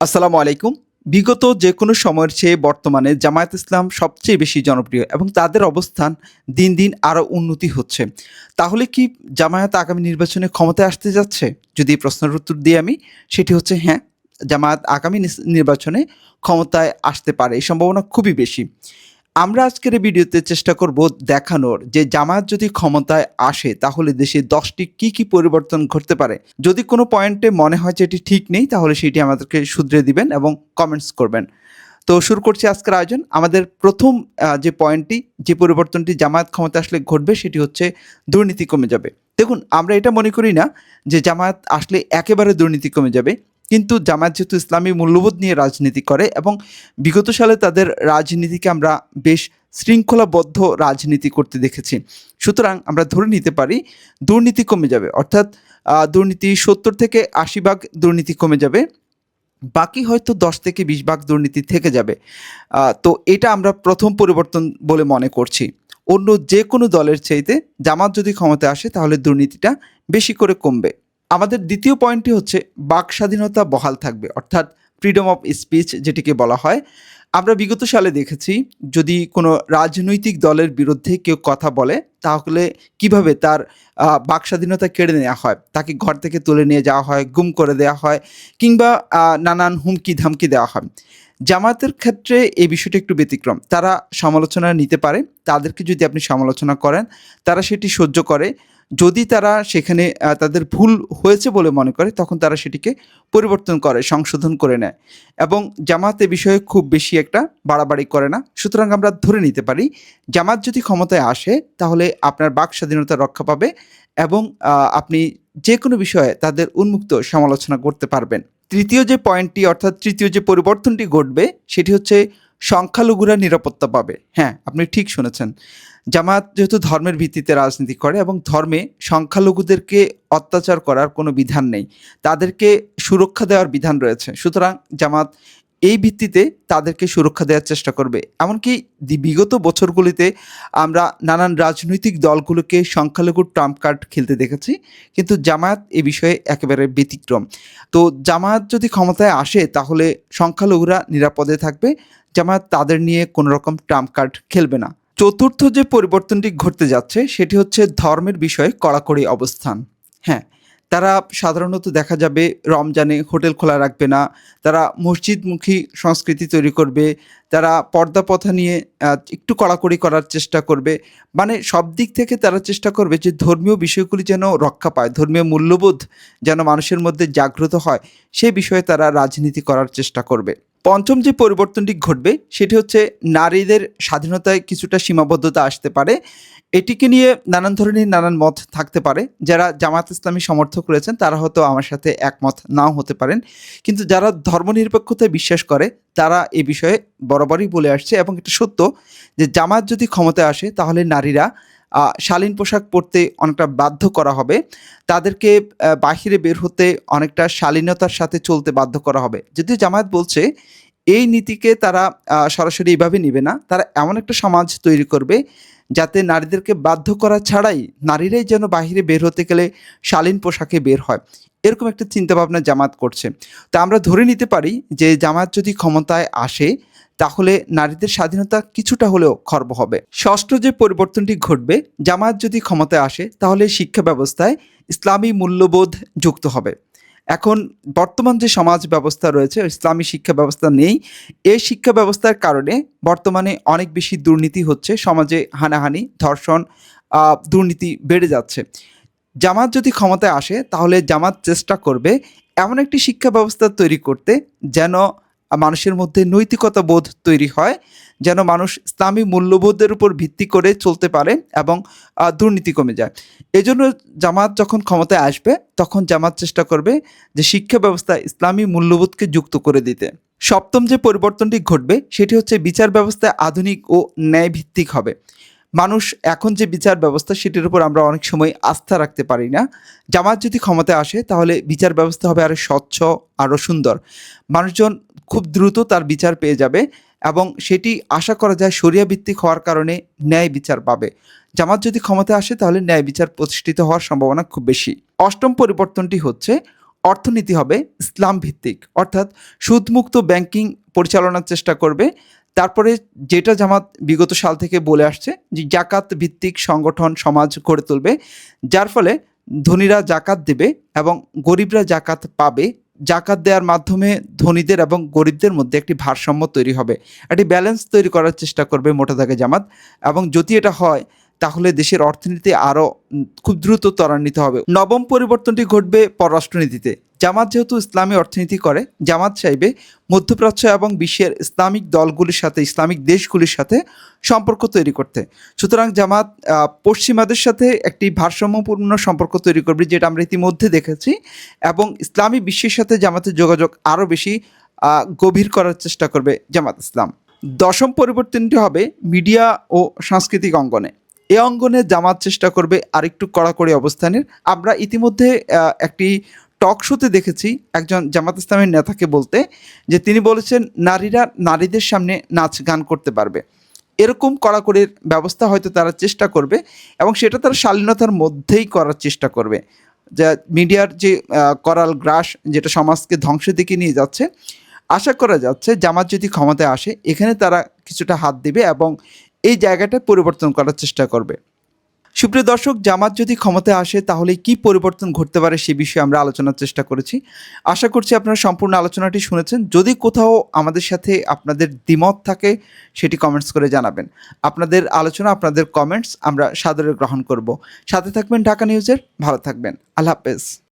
আসসালামু আলাইকুম। বিগত যে কোনো সময়ের চেয়ে বর্তমানে জামায়াত ইসলাম সবচেয়ে বেশি জনপ্রিয় এবং তাদের অবস্থান দিন দিন আরও উন্নতি হচ্ছে। তাহলে কি জামায়াত আগামী নির্বাচনে ক্ষমতায় আসতে যাচ্ছে? যদি প্রশ্নের উত্তর দিই আমি, সেটি হচ্ছে হ্যাঁ জামায়াত আগামী নির্বাচনে ক্ষমতায় আসতে পারে। এই সম্ভাবনা খুবই বেশি। আমরা আজকের ভিডিওতে চেষ্টা করব দেখানোর যে জামায়াত যদি ক্ষমতায় আসে, তাহলে দেশে দশটি কি কি পরিবর্তন ঘটতে পারে? যদি কোনো পয়েন্টে মনে হয় যে এটি ঠিক নেই, তাহলে সেটি আমাদেরকে শুধরে দিবেন এবং কমেন্টস করবেন। তো শুরু করছি আজকের আয়োজন। আমাদের প্রথম যে পয়েন্টটি, যে পরিবর্তনটি জামায়াত ক্ষমতা আসলে ঘটবে, সেটি হচ্ছে দুর্নীতি কমে যাবে। দেখুন, আমরা এটা মনে করি না যে জামায়াত আসলে একেবারে দুর্নীতি কমে যাবে। কিন্তু জামায়াত যেহেতু ইসলামী মূল্যবোধ নিয়ে রাজনীতি করে এবং বিগত সালে তাদের রাজনীতিকে আমরা বেশ শৃঙ্খলাবদ্ধ রাজনীতি করতে দেখেছি। সুতরাং আমরা ধরে নিতে পারি দুর্নীতি কমে যাবে। অর্থাৎ দুর্নীতি সত্তর থেকে আশি ভাগ দুর্নীতি কমে যাবে। বাকি হয়তো দশ থেকে বিশ ভাগ দুর্নীতি থেকে যাবে। তো এটা আমরা প্রথম পরিবর্তন বলে মনে করছি। অন্য যে কোনো দলের চাইতে জামাত যদি ক্ষমতায় আসে তাহলে দুর্নীতিটা বেশি করে কমবে। আমাদের দ্বিতীয় পয়েন্টটি হচ্ছে বাক স্বাধীনতা বহাল থাকবে, অর্থাৎ ফ্রিডম অফ স্পিচ যেটিকে বলা হয়। আমরা বিগত সালে দেখেছি, যদি কোনো রাজনৈতিক দলের বিরুদ্ধে কেউ কথা বলে, তাহলে কীভাবে তার বাক স্বাধীনতা কেড়ে নেওয়া হয়? তাকে ঘর থেকে তুলে নিয়ে যাওয়া হয়, গুম করে দেওয়া হয়, কিংবা নানান হুমকি ধামকি দেওয়া হয়। জামায়াতের ক্ষেত্রে এই বিষয়টি একটু ব্যতিক্রম। তারা সমালোচনা নিতে পারে, তাদেরকে যদি আপনি সমালোচনা করেন, তারা সেটি সহ্য করে। যদি তারা সেখানে তাদের ভুল হয়েছে বলে মনে করে, তখন তারা সেটিকে পরিবর্তন করে, সংশোধন করে নেয়। এবং জামাত বিষয়ে খুব বেশি একটা বাড়াবাড়ি করে না। সুতরাং আমরা ধরে নিতে পারি, জামাত যদি ক্ষমতায় আসে, তাহলে আপনার বাক স্বাধীনতা রক্ষা পাবে এবং আপনি যে কোনো বিষয়ে তাদের উন্মুক্ত সমালোচনা করতে পারবেন। তৃতীয় যে পয়েন্টটি, অর্থাৎ তৃতীয় যে পরিবর্তনটি ঘটবে, সেটি হচ্ছে সংখ্যালঘুরা নিরাপত্তা পাবে। হ্যাঁ আপনি ঠিক শুনেছেন। জামাত যেহেতু ধর্মের ভিত্তিতে রাজনীতি করে এবং ধর্মে সংখ্যালঘুদেরকে অত্যাচার করার কোনো বিধান নেই, তাদেরকে সুরক্ষা দেওয়ার বিধান রয়েছে। সুতরাং জামাত এই ভিত্তিতে তাদেরকে সুরক্ষা দেওয়ার চেষ্টা করবে। এমনকি বিগত বছরগুলিতে আমরা নানান রাজনৈতিক দলগুলোকে সংখ্যালঘুর ট্রাম্প কার্ড খেলতে দেখেছি, কিন্তু জামায়াত এ বিষয়ে একেবারে ব্যতিক্রম। তো জামায়াত যদি ক্ষমতায় আসে, তাহলে সংখ্যালঘুরা নিরাপদে থাকবে, জামায়াত তাদের নিয়ে কোনো রকম ট্রাম্প কার্ড খেলবে না। চতুর্থ যে পরিবর্তনটি ঘটতে যাচ্ছে, সেটি হচ্ছে ধর্মের বিষয়ে কড়াকড়ি অবস্থান। হ্যাঁ তারা সাধারণত দেখা যাবে রমজানে হোটেল খোলা রাখবে না, তারা মসজিদমুখী সংস্কৃতি তৈরি করবে, তারা পর্দা প্রথা নিয়ে একটু কড়াকড়ি করার চেষ্টা করবে। মানে সব দিক থেকে তারা চেষ্টা করবে যে ধর্মীয় বিষয়গুলি যেন রক্ষা পায়, ধর্মীয় মূল্যবোধ যেন মানুষের মধ্যে জাগ্রত হয় সেই বিষয়ে তারা রাজনীতি করার চেষ্টা করবে। পঞ্চম যে পরিবর্তনটি ঘটবে, সেটি হচ্ছে নারীদের স্বাধীনতায় কিছুটা সীমাবদ্ধতা আসতে পারে। এটিকে নিয়ে নানান ধরনের নানান মত থাকতে পারে। যারা জামাত ইসলামী সমর্থক রয়েছেন, তারা হয়তো আমার সাথে একমত নাও হতে পারেন। কিন্তু যারা ধর্মনিরপেক্ষতায় বিশ্বাস করে, তারা এ বিষয়ে বরাবরই বলে আসছে। এবং এটা সত্য যে জামাত যদি ক্ষমতায় আসে, তাহলে নারীরা শালীন পোশাক পরতে অনেকটা বাধ্য করা হবে। তাদেরকে বাহিরে বের হতে অনেকটা শালীনতার সাথে চলতে বাধ্য করা হবে। যদিও জামায়াত বলছে, এই নীতিকে তারা সরাসরি এইভাবে নেবে না। তারা এমন একটা সমাজ তৈরি করবে যাতে নারীদেরকে বাধ্য করা ছাড়াই নারীরাই যেন বাহিরে বের হতে গেলে শালীন পোশাকে বের হয়। এরকম একটা চিন্তাভাবনা জামাত করছে। তা আমরা ধরে নিতে পারি যে জামাত যদি ক্ষমতায় আসে তাহলে নারীদের স্বাধীনতা কিছুটা হলেও খর্ব হবে। ষষ্ঠ যে পরিবর্তনটি ঘটবে, জামায়াত যদি ক্ষমতায় আসে, তাহলে শিক্ষা ব্যবস্থায় ইসলামী মূল্যবোধ যুক্ত হবে। এখন বর্তমান যে সমাজ ব্যবস্থা রয়েছে, ইসলামী শিক্ষা ব্যবস্থা নেই। এই শিক্ষা ব্যবস্থার কারণে বর্তমানে অনেক বেশি দুর্নীতি হচ্ছে, সমাজে হানাহানি, ধর্ষণ দুর্নীতি বেড়ে যাচ্ছে। জামাত যদি ক্ষমতায় আসে, তাহলে জামাত চেষ্টা করবে এমন একটি শিক্ষা ব্যবস্থা তৈরি করতে যেন মানুষের মধ্যে নৈতিকতা বোধ তৈরি হয়, যেন মানুষ ইসলামী মূল্যবোধের উপর ভিত্তি করে চলতে পারে এবং দুর্নীতি কমে যায়। এজন্য জামাত যখন ক্ষমতায় আসবে, তখন জামাত চেষ্টা করবে যে শিক্ষা ব্যবস্থা ইসলামী মূল্যবোধকে যুক্ত করে দিতে। সপ্তম যে পরিবর্তনটি ঘটবে, সেটি হচ্ছে বিচার ব্যবস্থা আধুনিক ও ন্যায়ভিত্তিক হবে। মানুষ এখন যে বিচার ব্যবস্থা, সেটির উপর আমরা অনেক সময় আস্থা রাখতে পারি না। জামাত যদি ক্ষমতায় আসে, তাহলে বিচার ব্যবস্থা হবে আরও স্বচ্ছ আরও সুন্দর। মানুষজন খুব দ্রুত তার বিচার পেয়ে যাবে এবং সেটি আশা করা যায় সরিয়া ভিত্তিক হওয়ার কারণে ন্যায় বিচার পাবে। জামাত যদি ক্ষমতায় আসে, তাহলে ন্যায় বিচার প্রতিষ্ঠিত হওয়ার সম্ভাবনা খুব বেশি। অষ্টম পরিবর্তনটি হচ্ছে, অর্থনীতি হবে ইসলাম ভিত্তিক অর্থাৎ সুদমুক্ত ব্যাংকিং পরিচালনার চেষ্টা করবে। তারপরে যেটা জামাত বিগত সাল থেকে বলে আসছে যে জাকাত ভিত্তিক সংগঠন সমাজ গড়ে তুলবে, যার ফলে ধনীরা জাকাত দেবে এবং গরিবরা জাকাত পাবে। জাকাত দেওয়ার মাধ্যমে ধনীদের এবং গরিবদের মধ্যে একটি ভারসাম্য তৈরি হবে। একটি ব্যালেন্স তৈরি করার চেষ্টা করবে মোটা দাগে জামাত এবং যদি এটা হয় তাহলে দেশের অর্থনীতি আরও খুব দ্রুত ত্বরান্বিত হবে। নবম পরিবর্তনটি ঘটবে পররাষ্ট্রনীতিতে। জামাত যেহেতু ইসলামী অর্থনীতি করে, জামাত চাইবে মধ্যপ্রাচ্য এবং বিশ্বের ইসলামিক দলগুলির সাথে, ইসলামিক দেশগুলির সাথে সম্পর্ক তৈরি করতে। সুতরাং জামাত পশ্চিমাদের সাথে একটি ভারসাম্যপূর্ণ সম্পর্ক তৈরি করবে, যেটা আমরা ইতিমধ্যে দেখেছি, এবং ইসলামী বিশ্বের সাথে জামাতের যোগাযোগ আরও বেশি গভীর করার চেষ্টা করবে জামাত ইসলাম। দশম পরিবর্তনটি হবে মিডিয়া ও সাংস্কৃতিক অঙ্গনে। এ অঙ্গনে জামাত চেষ্টা করবে আরেকটু কড়াকড়ি অবস্থানের। আমরা ইতিমধ্যে একটি টক শোতে দেখেছি একজন জামাত ইসলামের নেতাকে বলতে, যে তিনি বলেছেন, নারীরা নারীদের সামনে নাচ গান করতে পারবে। এরকম কড়াকড়ির ব্যবস্থা হয়তো তারা চেষ্টা করবে এবং সেটা তারা শালীনতার মধ্যেই করার চেষ্টা করবে। যা মিডিয়ার যে করাল গ্রাস যেটা সমাজকে ধ্বংসের দিকে নিয়ে যাচ্ছে, আশা করা যাচ্ছে জামাত যদি ক্ষমতায় আসে, এখানে তারা কিছুটা হাত দেবে এবং এই জায়গাটা পরিবর্তন করার চেষ্টা করবে। সুপ্রিয় দর্শক, জামাত যদি ক্ষমতায় আসে, তাহলে কি পরিবর্তন ঘটতে পারে সে বিষয়ে আমরা আলোচনার চেষ্টা করেছি। আশা করছি আপনারা সম্পূর্ণ আলোচনাটি শুনেছেন। যদি কোথাও আমাদের সাথে আপনাদের দ্বিমত থাকে, সেটি কমেন্টস করে জানাবেন। আপনাদের আলোচনা, আপনাদের কমেন্টস আমরা সাদরে গ্রহণ করব। সাথে থাকবেন ঢাকা নিউজের, ভালো থাকবেন। আল্লাহ হাফেজ।